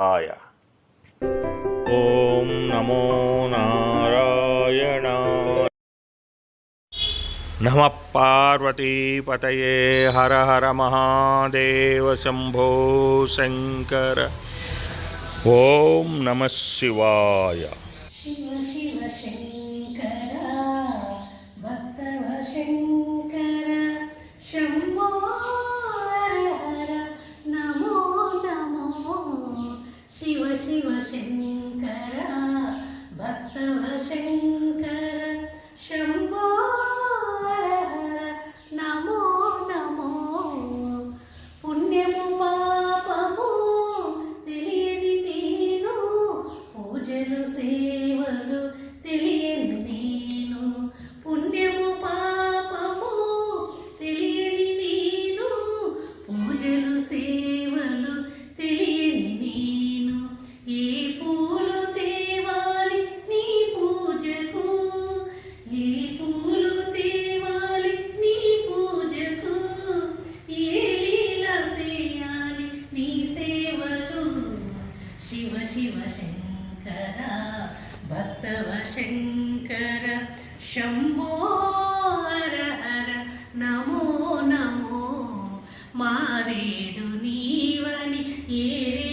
ఆయ. ఓం నమో నారాయణ. నమ పార్వతీపతయే హర హర మహాదేవ శంభో శంకర. ఓం నమ శివాయ. శివ శివ శంకర భక్తవ శంకర భక్తవ శంకర శంభో హర హర నమో నమో. మారేడు నీవని ఏరే